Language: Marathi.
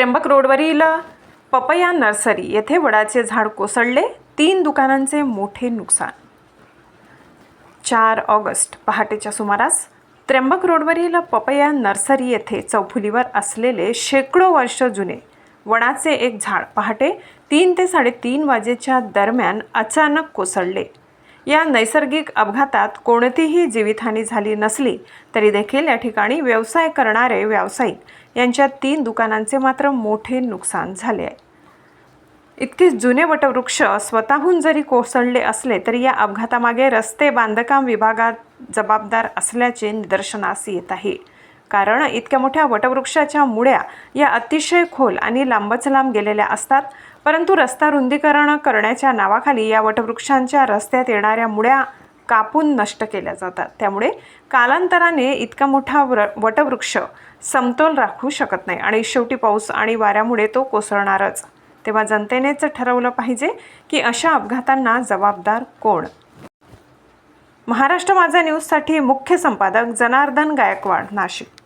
त्र्यंबक रोडवरील पपया नर्सरी येथे वडाचे झाड कोसळले. तीन दुकानांचे मोठे नुकसान. चार ऑगस्ट पहाटेच्या सुमारास त्र्यंबक रोडवरील पपया नर्सरी येथे चौफुलीवर असलेले शेकडो वर्ष जुने वडाचे एक झाड पहाटे तीन ते साडेतीन वाजेच्या दरम्यान अचानक कोसळले. या नैसर्गिक अपघातात कोणतीही जीवितहानी झाली नसली तरी देखील या ठिकाणी व्यवसाय करणारे व्यावसायिक यांच्या तीन दुकानांचे मात्र मोठे नुकसान झाले आहे. इतके जुने वटवृक्ष स्वतःहून जरी कोसळले असले तरी या अपघातामागे रस्ते बांधकाम विभागात जबाबदार असल्याचे निदर्शनास येत आहे. कारण इतक्या मोठ्या वटवृक्षाच्या मुळ्या या अतिशय खोल आणि लांबच लांब गेलेल्या असतात. परंतु रस्ता रुंदीकरण करण्याच्या नावाखाली या वटवृक्षांच्या रस्त्यात येणाऱ्या मुळ्या कापून नष्ट केल्या जातात. त्यामुळे कालांतराने इतका मोठा व्र वटवृक्ष समतोल राखू शकत नाही आणि शेवटी पाऊस आणि वाऱ्यामुळे तो कोसळणारच. तेव्हा जनतेनेच ठरवलं पाहिजे की अशा अपघातांना जबाबदार कोण? महाराष्ट्र माझा न्यूजसाठी मुख्य संपादक जनार्दन गायकवाड नाशिक.